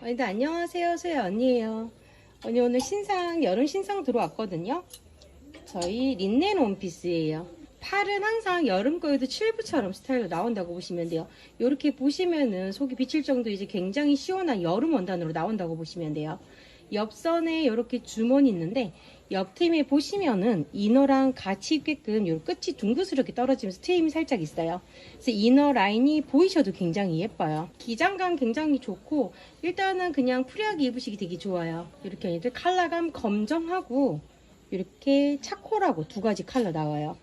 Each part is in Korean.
언니들 안녕하세요. 소야 언니예요. 언니 오늘 신상 여름 신상 들어왔거든요. 저희 린넨 원피스예요. 팔은 항상 여름 거에도 칠부처럼 스타일로 나온다고 보시면 돼요. 이렇게 보시면은 속이 비칠 정도 이제 굉장히 시원한 여름 원단으로 나온다고 보시면 돼요. 옆선에 이렇게 주머니 있는데 옆팀에 보시면은 이너랑 같이 입게끔 요 끝이 둥그스럽게 떨어지면서 트임이 살짝 있어요. 그래서 이너 라인이 보이셔도 굉장히 예뻐요. 기장감 굉장히 좋고 일단은 그냥 프리하게 입으시기 되게 좋아요. 이렇게 언니들 컬러감 검정하고 이렇게 차콜하고 두 가지 컬러 나와요.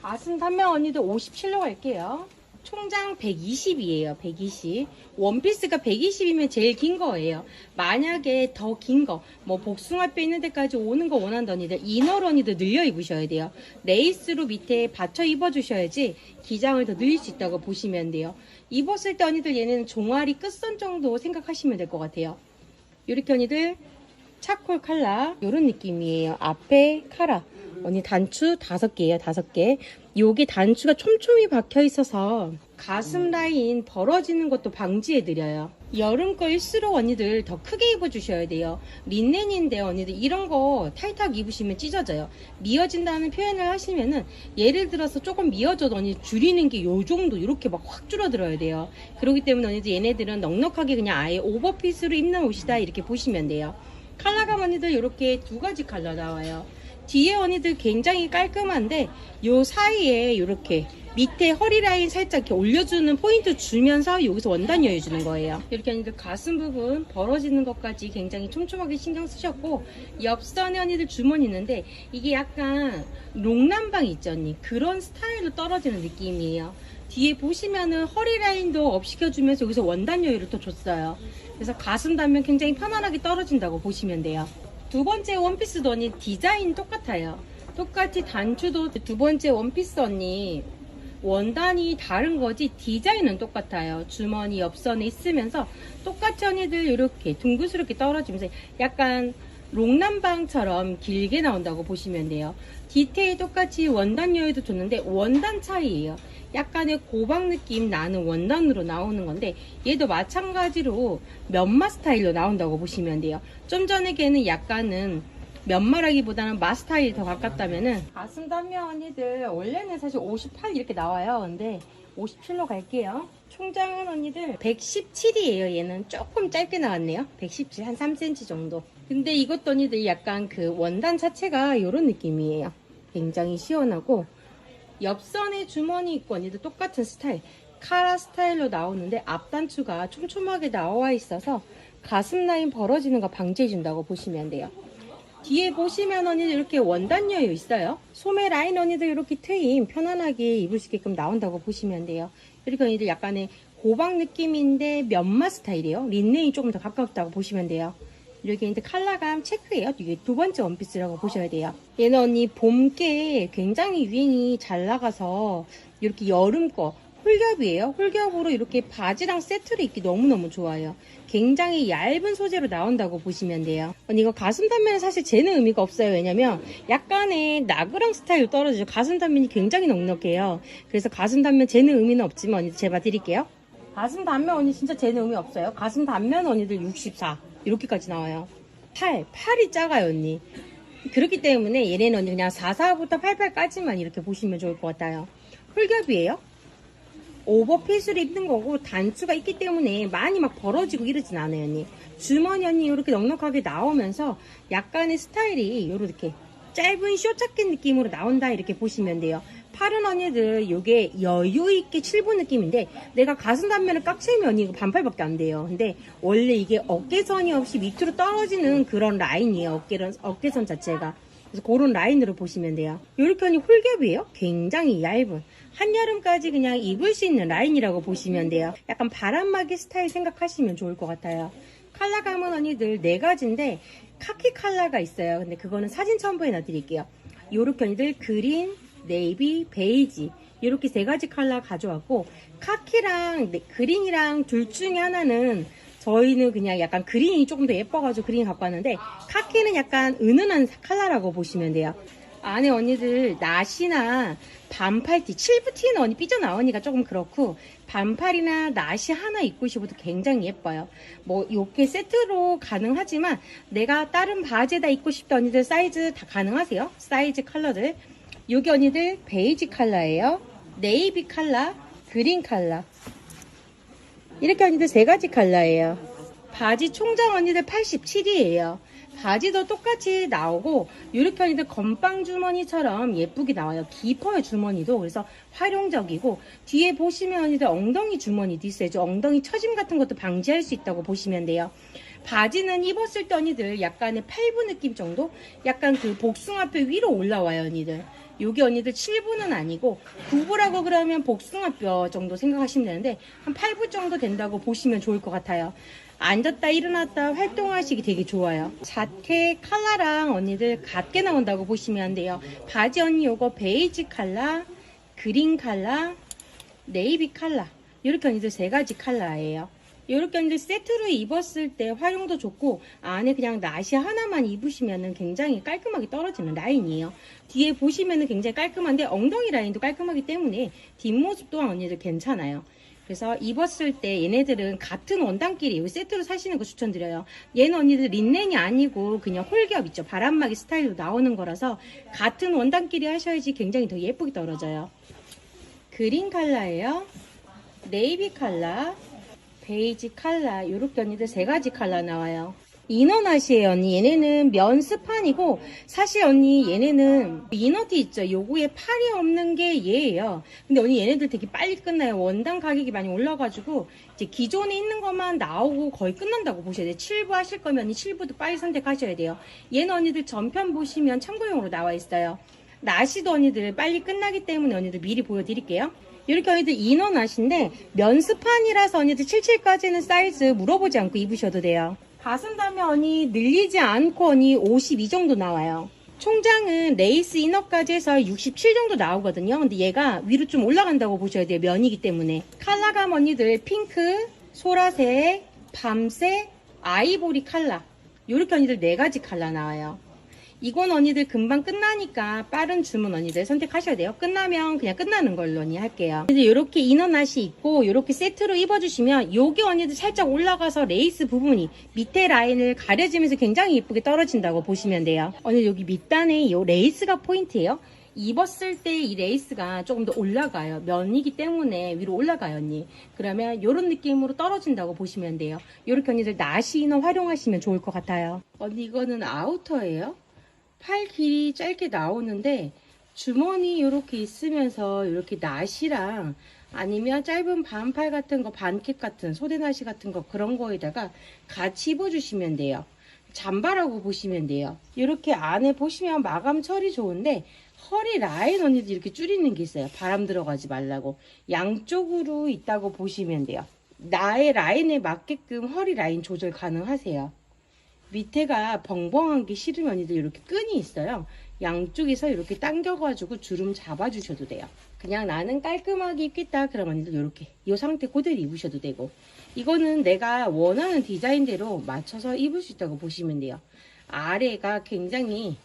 가슴 단면 언니들 57로 갈게요. 총장 120이에요. 120. 원피스가 120이면 제일 긴 거예요. 만약에 더 긴 거, 뭐 복숭아뼈 있는 데까지 오는 거 원한다 언니들 이너로 언니들 늘려 입으셔야 돼요. 레이스로 밑에 받쳐 입어주셔야지 기장을 더 늘릴 수 있다고 보시면 돼요. 입었을 때 언니들 얘는 종아리 끝선 정도 생각하시면 될 것 같아요. 이렇게 언니들 차콜 칼라 이런 느낌이에요. 앞에 카라 언니 단추 다섯 개예요. 다섯 개. 요게 단추가 촘촘히 박혀 있어서 가슴 라인 벌어지는 것도 방지해 드려요. 여름 거일수록 언니들 더 크게 입어주셔야 돼요. 린넨인데 언니들 이런 거 타이트하게 입으시면 찢어져요. 미어진다는 표현을 하시면은 예를 들어서 조금 미어져도 언니 줄이는 게 요 정도 이렇게 막 확 줄어들어야 돼요. 그렇기 때문에 언니들 얘네들은 넉넉하게 그냥 아예 오버핏으로 입는 옷이다 이렇게 보시면 돼요. 컬러감 언니들 이렇게 두 가지 컬러 나와요. 뒤에 언니들 굉장히 깔끔한데 요 사이에 이렇게 밑에 허리 라인 살짝 이렇게 올려주는 포인트 주면서 여기서 원단 여해주는 거예요. 이렇게 언니들 가슴 부분 벌어지는 것까지 굉장히 촘촘하게 신경 쓰셨고 옆선에 언니들 주머니 있는데 이게 약간 롱남방 있죠 언니 그런 스타일로 떨어지는 느낌이에요. 뒤에 보시면은 허리 라인도 업 시켜주면서 여기서 원단 여유를 또 줬어요. 그래서 가슴 단면 굉장히 편안하게 떨어진다고 보시면 돼요. 두 번째 원피스도 언니 디자인 똑같아요. 똑같이 단추도 두 번째 원피스 언니 원단이 다른 거지 디자인은 똑같아요. 주머니 옆선에 있으면서 똑같이 언니들 이렇게 둥그스럽게 떨어지면서 약간 롱남방처럼 길게 나온다고 보시면 돼요. 디테일 똑같이 원단 여유도 줬는데 원단 차이예요. 약간의 고박 느낌 나는 원단으로 나오는 건데 얘도 마찬가지로 면마 스타일로 나온다고 보시면 돼요. 좀 전에 걔는 약간은 면마라기보다는 마 스타일이 더 가깝다면은 가슴 단면 언니들 원래는 사실 58 이렇게 나와요. 근데 57로 갈게요. 총장은 언니들 117이에요. 얘는 조금 짧게 나왔네요. 117, 한 3cm 정도. 근데 이것도 언니들 약간 그 원단 자체가 이런 느낌이에요. 굉장히 시원하고 옆선에 주머니 있고 언니들 똑같은 스타일 카라 스타일로 나오는데 앞단추가 촘촘하게 나와 있어서 가슴 라인 벌어지는 거 방지해 준다고 보시면 돼요. 뒤에 보시면 언니들 이렇게 원단 여유 있어요. 소매 라인 언니들 이렇게 트임 편안하게 입을 수 있게끔 나온다고 보시면 돼요. 그리고 언니들 약간의 고박 느낌인데 면마 스타일이에요. 린넨이 조금 더 가깝다고 보시면 돼요. 이렇게 이제 컬러감 체크예요. 이게 두 번째 원피스라고 보셔야 돼요. 얘는 언니 봄께 굉장히 유행이 잘 나가서 이렇게 여름 거 홀겹이에요. 홀겹으로 이렇게 바지랑 세트로 입기 너무너무 좋아요. 굉장히 얇은 소재로 나온다고 보시면 돼요. 언니 이거 가슴 단면은 사실 재는 의미가 없어요. 왜냐면 약간의 나그랑 스타일로 떨어지죠. 가슴 단면이 굉장히 넉넉해요. 그래서 가슴 단면 재는 의미는 없지만 언니 제가 드릴게요. 가슴 단면 언니 진짜 재는 의미 없어요. 가슴 단면 언니들 64 이렇게까지 나와요. 팔, 팔이 작아요 언니. 그렇기 때문에 얘네는 그냥 44부터 88까지만 이렇게 보시면 좋을 것 같아요. 홀겹이에요. 오버핏으로 입는 거고 단추가 있기 때문에 많이 막 벌어지고 이러진 않아요 언니. 주머니 언니 이렇게 넉넉하게 나오면서 약간의 스타일이 이렇게 짧은 쇼자켓 느낌으로 나온다 이렇게 보시면 돼요. 팔은 언니들 요게 여유 있게 칠부 느낌인데 내가 가슴 단면을 깍 채면 이거 반팔밖에 안 돼요. 근데 원래 이게 어깨선이 없이 밑으로 떨어지는 그런 라인이에요. 어깨선, 어깨선 자체가. 그래서 그런 라인으로 보시면 돼요. 이렇게 언니 홀겹이에요. 굉장히 얇은. 한여름까지 그냥 입을 수 있는 라인이라고 보시면 돼요. 약간 바람막이 스타일 생각하시면 좋을 것 같아요. 컬러감은 언니들 네 가지인데 카키 컬러가 있어요. 근데 그거는 사진 첨부해 놔드릴게요. 요렇게 언니들 그린, 네이비, 베이지 이렇게 세 가지 컬러 가져왔고 카키랑 네, 그린이랑 둘 중에 하나는 저희는 그냥 약간 그린이 조금 더 예뻐가지고 그린 갖고 왔는데 카키는 약간 은은한 컬러라고 보시면 돼요. 안에 언니들 나시나 반팔티, 7부티는 언니 삐져나오니까 조금 그렇고 반팔이나 나시 하나 입고 싶어도 굉장히 예뻐요. 뭐 이렇게 세트로 가능하지만 내가 다른 바지에다 입고 싶다 언니들 사이즈 다 가능하세요. 사이즈 컬러들. 언니들 베이지 컬러예요. 네이비 컬러, 그린 컬러. 이렇게 언니들 세 가지 컬러예요. 바지 총장 언니들 87이에요. 바지도 똑같이 나오고 이렇게 언니들 건빵 주머니처럼 예쁘게 나와요. 깊어요 주머니도 그래서 활용적이고 뒤에 보시면 언니들 엉덩이 주머니도 있어요. 저 엉덩이 처짐 같은 것도 방지할 수 있다고 보시면 돼요. 바지는 입었을 때 언니들 약간의 팔부 느낌 정도? 약간 그 복숭아뼈 위로 올라와요 언니들. 여기 언니들 7부는 아니고 9부라고 그러면 복숭아뼈 정도 생각하시면 되는데 한 8부 정도 된다고 보시면 좋을 것 같아요. 앉았다 일어났다 활동하시기 되게 좋아요. 자켓 컬러랑 언니들 같게 나온다고 보시면 안 돼요. 바지 언니 요거 베이지 컬러, 그린 컬러, 네이비 컬러 이렇게 언니들 세 가지 컬러예요. 이렇게 언니들 세트로 입었을 때 활용도 좋고 안에 그냥 나시 하나만 입으시면은 굉장히 깔끔하게 떨어지는 라인이에요. 뒤에 보시면은 굉장히 깔끔한데 엉덩이 라인도 깔끔하기 때문에 뒷모습 또한 언니들 괜찮아요. 그래서 입었을 때 얘네들은 같은 원단끼리 이 세트로 사시는 거 추천드려요. 얘는 언니들 린넨이 아니고 그냥 홀겹 있죠. 바람막이 스타일로 나오는 거라서 같은 원단끼리 하셔야지 굉장히 더 예쁘게 떨어져요. 그린 컬러예요. 네이비 컬러, 베이지 컬러 이렇게 언니들 세 가지 컬러 나와요. 이너낫이에요 언니? 얘네는 면 스판이고 사실 언니 얘네는 이너티 있죠. 요거에 팔이 없는 게 얘예요. 근데 언니 얘네들 되게 빨리 끝나요. 원단 가격이 많이 올라가지고 이제 기존에 있는 것만 나오고 거의 끝난다고 보셔야 돼요. 7부 하실 거면 언니 7부도 빨리 선택하셔야 돼요. 얘는 언니들 전편 보시면 참고용으로 나와 있어요. 나시도 언니들 빨리 끝나기 때문에 언니들 미리 보여드릴게요 이렇게 언니들 이너 나시인데 면 스판이라서 언니들 77까지는 사이즈 물어보지 않고 입으셔도 돼요 가슴 다면이 늘리지 않고 언니 52 정도 나와요. 총장은 레이스 이너까지 해서 67 정도 나오거든요. 근데 얘가 위로 좀 올라간다고 보셔야 돼요. 면이기 때문에. 컬러감 언니들 핑크, 소라색, 밤색, 아이보리 컬러. 요렇게 언니들 네 가지 컬러 나와요. 이건 언니들 금방 끝나니까 빠른 주문 언니들 선택하셔야 돼요. 끝나면 그냥 끝나는 걸로 언니 할게요. 이제 이렇게 이너낫이 있고 이렇게 세트로 입어주시면 여기 언니들 살짝 올라가서 레이스 부분이 밑에 라인을 가려지면서 굉장히 예쁘게 떨어진다고 보시면 돼요. 언니 여기 밑단에 이 레이스가 포인트예요. 입었을 때 이 레이스가 조금 더 올라가요. 면이기 때문에 위로 올라가요, 언니. 그러면 이런 느낌으로 떨어진다고 보시면 돼요. 이렇게 언니들 나시 이너 활용하시면 좋을 것 같아요. 언니 이거는 아우터예요. 팔 길이 짧게 나오는데 주머니 이렇게 있으면서 이렇게 나시랑 아니면 짧은 반팔 같은 거 반캡 같은 소대나시 같은 거 그런 거에다가 같이 입어주시면 돼요. 잠바라고 보시면 돼요. 이렇게 안에 보시면 마감 처리 좋은데 허리 라인 언니들 이렇게 줄이는 게 있어요. 바람 들어가지 말라고. 양쪽으로 있다고 보시면 돼요. 나의 라인에 맞게끔 허리 라인 조절 가능하세요 밑에가 벙벙한 게 싫으면 언니들 이렇게 끈이 있어요. 양쪽에서 이렇게 당겨가지고 주름 잡아주셔도 돼요. 그냥 나는 깔끔하게 입겠다. 그럼 언니들 이렇게 이 상태 그대로 입으셔도 되고 이거는 내가 원하는 디자인대로 맞춰서 입을 수 있다고 보시면 돼요. 아래가 굉장히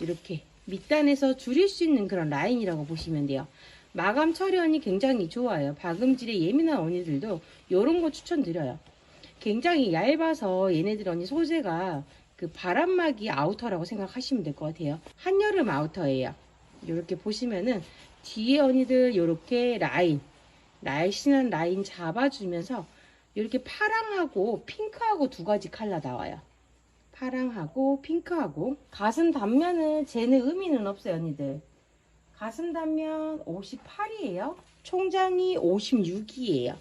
이렇게 밑단에서 줄일 수 있는 그런 라인이라고 보시면 돼요. 마감 처리원이 굉장히 좋아요. 박음질에 예민한 언니들도 이런 거 추천드려요. 굉장히 얇아서 얘네들 언니 소재가 그 바람막이 아우터라고 생각하시면 될 것 같아요. 한여름 아우터예요. 이렇게 보시면은 뒤에 언니들 이렇게 라인, 날씬한 라인 잡아주면서 이렇게 파랑하고 핑크하고 두 가지 컬러 나와요. 파랑하고 핑크하고 가슴 단면은 쟤는 의미는 없어요 언니들. 가슴 단면 58이에요. 총장이 56이에요.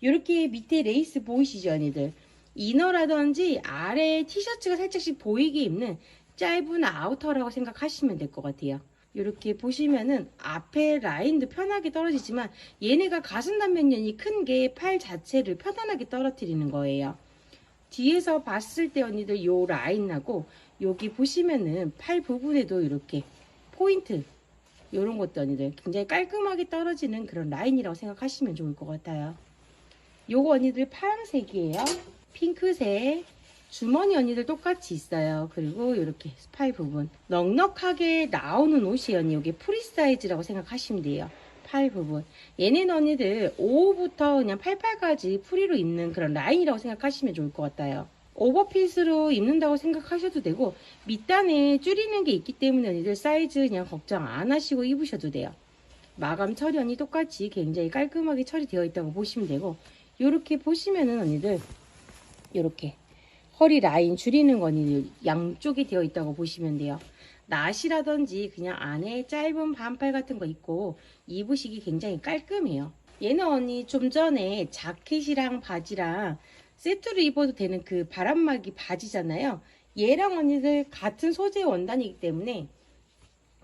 이렇게 밑에 레이스 보이시죠 언니들? 이너라든지 아래 티셔츠가 살짝씩 보이게 입는 짧은 아우터라고 생각하시면 될 것 같아요. 이렇게 보시면은 앞에 라인도 편하게 떨어지지만 얘네가 가슴 단면면이 큰 게 팔 자체를 편안하게 떨어뜨리는 거예요. 뒤에서 봤을 때 언니들 요 라인하고 여기 보시면은 팔 부분에도 이렇게 포인트 이런 것도 언니들 굉장히 깔끔하게 떨어지는 그런 라인이라고 생각하시면 좋을 것 같아요 요거 언니들 파란색이에요. 핑크색, 주머니 언니들 똑같이 있어요. 그리고 이렇게 스파이 부분. 넉넉하게 나오는 옷이 언니 이게 프리 사이즈라고 생각하시면 돼요. 팔 부분. 얘네는 언니들 5호부터 그냥 88까지 프리로 입는 그런 라인이라고 생각하시면 좋을 것 같아요. 오버핏으로 입는다고 생각하셔도 되고 밑단에 줄이는 게 있기 때문에 언니들 사이즈 그냥 걱정 안 하시고 입으셔도 돼요. 마감 처리 언니 똑같이 굉장히 깔끔하게 처리되어 있다고 보시면 되고 이렇게 보시면은 언니들 이렇게 허리 라인 줄이는 거 언니들 양쪽에 되어 있다고 보시면 돼요. 나시라든지 그냥 안에 짧은 반팔 같은 거 입고 입으시기 굉장히 깔끔해요. 얘는 언니 좀 전에 자켓이랑 바지랑 세트로 입어도 되는 그 바람막이 바지잖아요. 얘랑 언니들 같은 소재 원단이기 때문에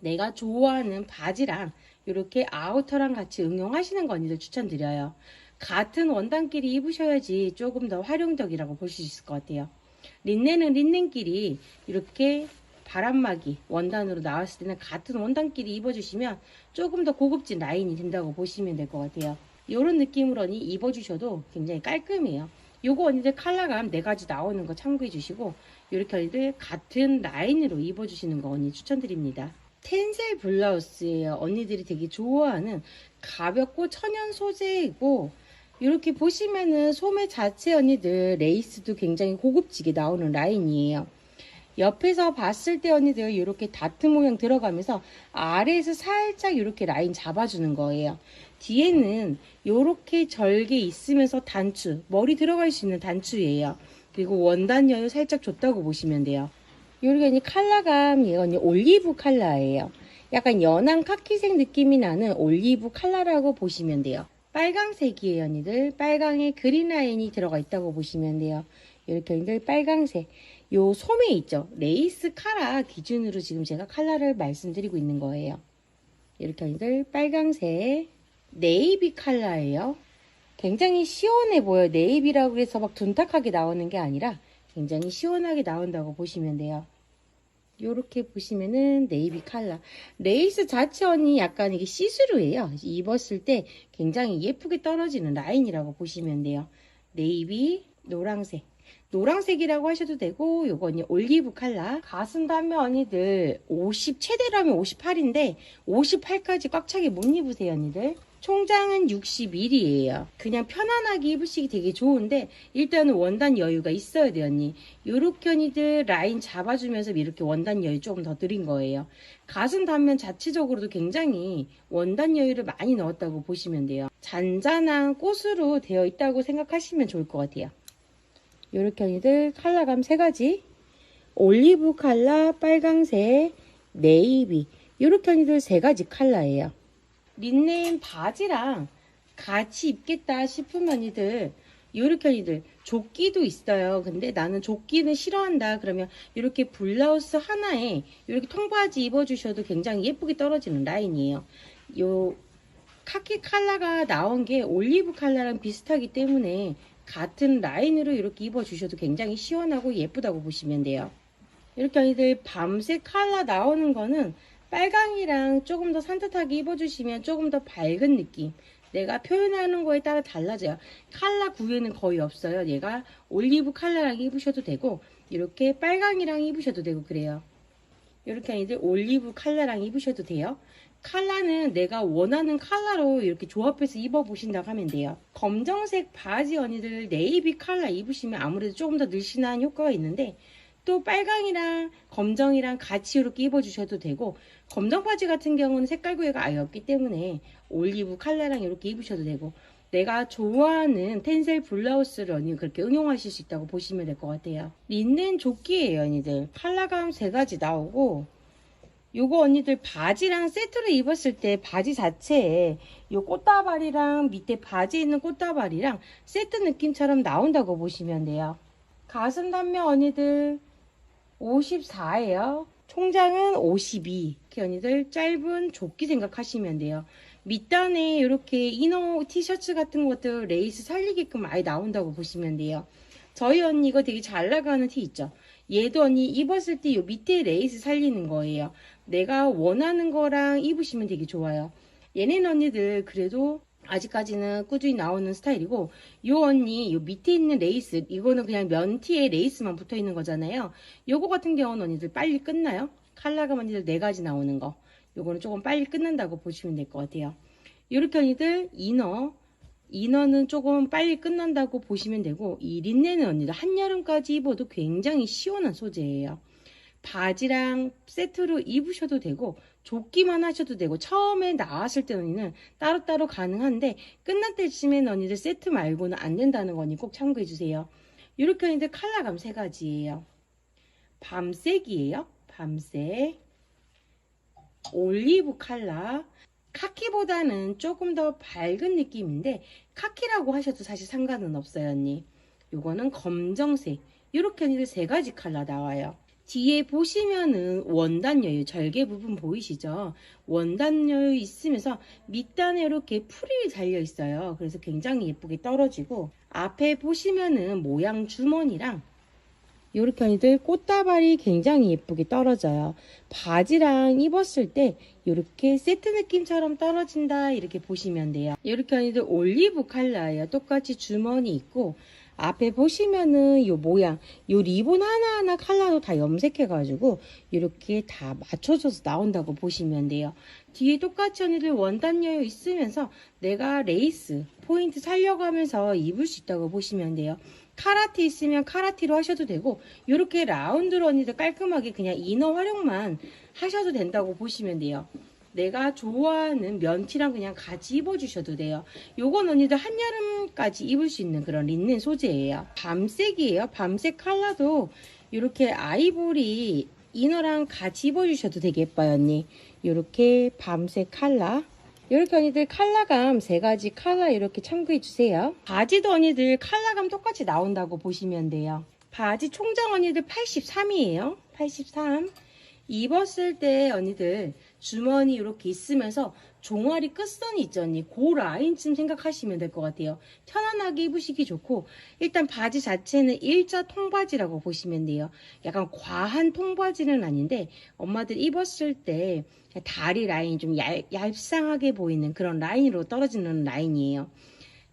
내가 좋아하는 바지랑 이렇게 아우터랑 같이 응용하시는 거 언니들 추천드려요. 같은 원단끼리 입으셔야지 조금 더 활용적이라고 볼 수 있을 것 같아요. 린넨은 린넨끼리 이렇게 바람막이 원단으로 나왔을 때는 같은 원단끼리 입어주시면 조금 더 고급진 라인이 된다고 보시면 될 것 같아요. 이런 느낌으로 입어주셔도 굉장히 깔끔해요. 요거 언니들 컬러감 네 가지 나오는 거 참고해 주시고 이렇게 언니들 같은 라인으로 입어주시는 거 언니 추천드립니다. 텐셀 블라우스예요. 언니들이 되게 좋아하는 가볍고 천연 소재이고 이렇게 보시면은 소매 자체 언니들 레이스도 굉장히 고급지게 나오는 라인이에요. 옆에서 봤을 때 언니들 이렇게 다트 모양 들어가면서 아래에서 살짝 이렇게 라인 잡아주는 거예요. 뒤에는 이렇게 절개 있으면서 단추, 머리 들어갈 수 있는 단추예요. 그리고 원단 여유 살짝 줬다고 보시면 돼요. 요리가 이 컬러감이 언니 올리브 컬러예요. 약간 연한 카키색 느낌이 나는 올리브 컬러라고 보시면 돼요. 빨강색이에요, 언니들. 빨강에 그린 라인이 들어가 있다고 보시면 돼요. 이렇게 언니들 빨강색. 요 소매 있죠? 레이스 카라 기준으로 지금 제가 컬러를 말씀드리고 있는 거예요. 이렇게 언니들 빨강색. 네이비 컬러예요. 굉장히 시원해 보여요. 네이비라고 해서 막 둔탁하게 나오는 게 아니라 굉장히 시원하게 나온다고 보시면 돼요. 요렇게 보시면은 네이비 컬러. 레이스 자체 언니 약간 이게 시스루예요. 입었을 때 굉장히 예쁘게 떨어지는 라인이라고 보시면 돼요. 네이비, 노랑색. 노랑색이라고 하셔도 되고 언니 올리브 컬러. 가슴 단면 언니들 50 최대라면 58인데 58까지 꽉 차게 못 입으세요 언니들. 총장은 61이에요. 그냥 편안하게 입으시기 되게 좋은데 일단은 원단 여유가 있어야 돼요 언니. 요렇게 언니들 라인 잡아주면서 이렇게 원단 여유 조금 더 드린 거예요. 가슴 단면 자체적으로도 굉장히 원단 여유를 많이 넣었다고 보시면 돼요. 잔잔한 꽃으로 되어 있다고 생각하시면 좋을 것 같아요. 요렇게 언니들 컬러감 세 가지. 올리브 컬러, 빨강색, 네이비. 요렇게 언니들 세 가지 컬러예요. 린넨 바지랑 같이 입겠다 싶으면 언니들 요렇게 언니들 조끼도 있어요. 근데 나는 조끼는 싫어한다. 그러면 이렇게 블라우스 하나에 이렇게 통바지 입어주셔도 굉장히 예쁘게 떨어지는 라인이에요. 요 카키 컬러가 나온 게 올리브 컬러랑 비슷하기 때문에 같은 라인으로 이렇게 입어주셔도 굉장히 시원하고 예쁘다고 보시면 돼요. 이렇게 언니들 밤색 컬러 나오는 거는 빨강이랑 조금 더 산뜻하게 입어주시면 조금 더 밝은 느낌. 내가 표현하는 거에 따라 달라져요. 컬러 구애는 거의 없어요. 얘가 올리브 컬러랑 입으셔도 되고 이렇게 빨강이랑 입으셔도 되고 그래요. 이렇게 아니들 올리브 컬러랑 입으셔도 돼요. 컬러는 내가 원하는 컬러로 이렇게 조합해서 입어보신다고 하면 돼요. 검정색 바지 언니들 네이비 컬러 입으시면 아무래도 조금 더 늘씬한 효과가 있는데 또 빨강이랑 검정이랑 같이 이렇게 입어주셔도 되고 검정 바지 같은 경우는 색깔 구애가 아예 없기 때문에 올리브 컬러랑 이렇게 입으셔도 되고 내가 좋아하는 텐셀 블라우스를 언니 그렇게 응용하실 수 있다고 보시면 될 것 같아요. 린넨 조끼예요 언니들. 컬러감 세 가지 나오고 요거 언니들 바지랑 세트로 입었을 때 바지 자체에 요 꽃다발이랑 밑에 바지에 있는 꽃다발이랑 세트 느낌처럼 나온다고 보시면 돼요. 가슴 단면 언니들 54예요. 총장은 52. 이렇게 언니들 짧은 조끼 생각하시면 돼요. 밑단에 이렇게 이너 티셔츠 같은 것들 레이스 살리게끔 많이 나온다고 보시면 돼요. 저희 언니 이거 되게 잘 나가는 티 있죠? 얘도 언니 입었을 때요 밑에 레이스 살리는 거예요. 내가 원하는 거랑 입으시면 되게 좋아요. 얘네는 언니들 그래도 아직까지는 꾸준히 나오는 스타일이고 요 언니 요 밑에 있는 레이스 이거는 그냥 면티에 레이스만 붙어 있는 거잖아요. 요거 같은 경우는 언니들 빨리 끝나요? 컬러가 언니들 네 가지 나오는 거. 요거는 조금 빨리 끝난다고 보시면 될 것 같아요. 요렇게 언니들 이너 이너는 조금 빨리 끝난다고 보시면 되고 이 린넨은 언니들 한여름까지 입어도 굉장히 시원한 소재예요. 바지랑 세트로 입으셔도 되고 조끼만 하셔도 되고 처음에 나왔을 때 언니는 따로따로 가능한데 끝날 때쯤에는 언니들 세트 말고는 안 된다는 거니 꼭 참고해 주세요. 이렇게 언니들 컬러감 세 가지예요. 밤색이에요. 밤색 올리브 컬러 카키보다는 조금 더 밝은 느낌인데 카키라고 하셔도 사실 상관은 없어요 언니. 요거는 검정색 이렇게 언니들 세 가지 컬러 나와요. 뒤에 보시면은 원단 여유 절개 부분 보이시죠? 원단 여유 있으면서 밑단에 이렇게 프릴이 달려 있어요. 그래서 굉장히 예쁘게 떨어지고 앞에 보시면은 모양 주머니랑 이렇게 언니들 꽃다발이 굉장히 예쁘게 떨어져요. 바지랑 입었을 때 이렇게 세트 느낌처럼 떨어진다 이렇게 보시면 돼요. 이렇게 언니들 올리브 컬러예요. 똑같이 주머니 있고 앞에 보시면은 요 모양, 요 리본 하나하나 컬러도 다 염색해가지고 이렇게 다 맞춰져서 나온다고 보시면 돼요. 뒤에 똑같이 언니들 원단 여유 있으면서 내가 레이스, 포인트 살려가면서 입을 수 있다고 보시면 돼요. 카라티 있으면 카라티로 하셔도 되고 이렇게 라운드로 언니들 깔끔하게 그냥 이너 활용만 하셔도 된다고 보시면 돼요. 내가 좋아하는 면티랑 그냥 같이 입어주셔도 돼요. 요건 언니들 한여름까지 입을 수 있는 그런 린넨 소재예요. 밤색이에요. 밤색 컬러도 이렇게 아이보리 이너랑 같이 입어주셔도 되게 예뻐요, 언니. 이렇게 밤색 컬러. 이렇게 언니들 컬러감 세 가지 컬러 이렇게 참고해 주세요. 바지도 언니들 컬러감 똑같이 나온다고 보시면 돼요. 바지 총장 언니들 83이에요. 83. 입었을 때 언니들 주머니 이렇게 있으면서 종아리 끝선이 있죠 언니? 그 라인쯤 생각하시면 될 것 같아요. 편안하게 입으시기 좋고 일단 바지 자체는 일자 통바지라고 보시면 돼요. 약간 과한 통바지는 아닌데 엄마들 입었을 때 다리 라인이 좀 얇, 얄쌍하게 보이는 그런 라인으로 떨어지는 라인이에요.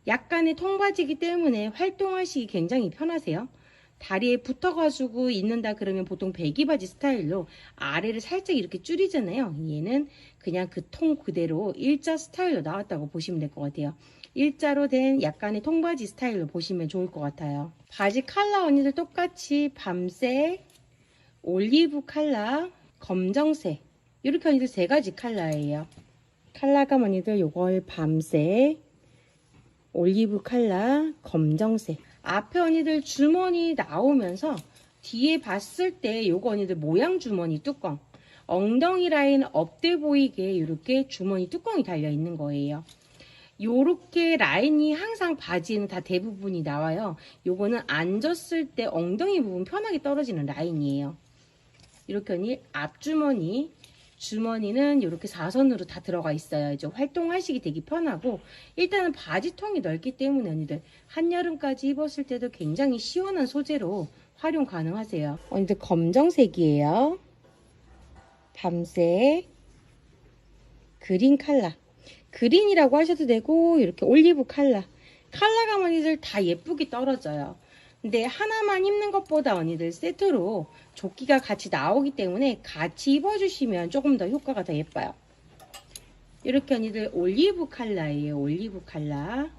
약간의 통바지이기 때문에 활동하시기 굉장히 편하세요 다리에 붙어가지고 입는다 그러면 보통 배기바지 스타일로 아래를 살짝 이렇게 줄이잖아요. 얘는 그냥 그 통 그대로 일자 스타일로 나왔다고 보시면 될 것 같아요. 일자로 된 약간의 통바지 스타일로 보시면 좋을 것 같아요. 바지 컬러 언니들 똑같이 밤색, 올리브 컬러, 검정색 이렇게 언니들 세 가지 컬러예요. 컬러감 언니들 요걸 밤색, 올리브 컬러, 검정색 앞에 언니들 주머니 나오면서 뒤에 봤을 때 요거 언니들 모양 주머니 뚜껑 엉덩이 라인 업돼 보이게 이렇게 주머니 뚜껑이 달려 있는 거예요. 요렇게 라인이 항상 바지에는 다 대부분이 나와요. 요거는 앉았을 때 엉덩이 부분 편하게 떨어지는 라인이에요. 이렇게 언니 앞주머니 주머니는 이렇게 사선으로 다 들어가 있어요. 이제 활동하시기 되게 편하고 일단은 바지통이 넓기 때문에 언니들 한여름까지 입었을 때도 굉장히 시원한 소재로 활용 가능하세요. 언니들 검정색이에요. 밤색 그린 칼라 그린이라고 하셔도 되고 이렇게 올리브 칼라 칼라감 언니들 다 예쁘게 떨어져요. 근데 하나만 입는 것보다 언니들 세트로 조끼가 같이 나오기 때문에 같이 입어주시면 조금 더 효과가 더 예뻐요. 이렇게 언니들 올리브 컬러예요. 올리브 컬러.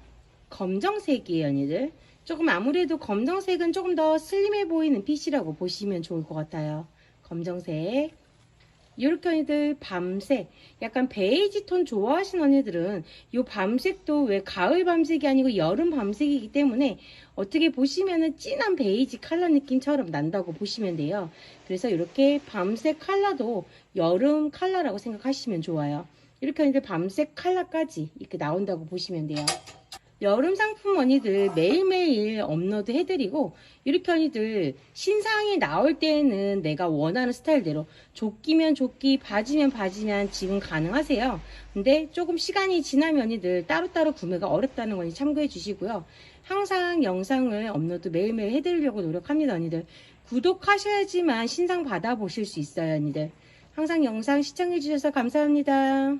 검정색이에요, 언니들. 조금 아무래도 검정색은 조금 더 슬림해 보이는 핏이라고 보시면 좋을 것 같아요. 검정색. 이렇게 언니들 밤색 약간 베이지 톤 좋아하시는 언니들은 이 밤색도 왜 가을 밤색이 아니고 여름 밤색이기 때문에 어떻게 보시면은 진한 베이지 컬러 느낌처럼 난다고 보시면 돼요. 그래서 이렇게 밤색 컬러도 여름 컬러라고 생각하시면 좋아요. 이렇게 언니들 밤색 컬러까지 이렇게 나온다고 보시면 돼요 여름 상품 언니들 매일매일 업로드 해드리고 이렇게 언니들 신상이 나올 때는 내가 원하는 스타일대로 조끼면 조끼 바지면 바지면 지금 가능하세요. 근데 조금 시간이 지나면 언니들 따로따로 구매가 어렵다는 거니 참고해 주시고요. 항상 영상을 업로드 매일매일 해드리려고 노력합니다 언니들. 구독하셔야지만 신상 받아보실 수 있어요 언니들. 항상 영상 시청해 주셔서 감사합니다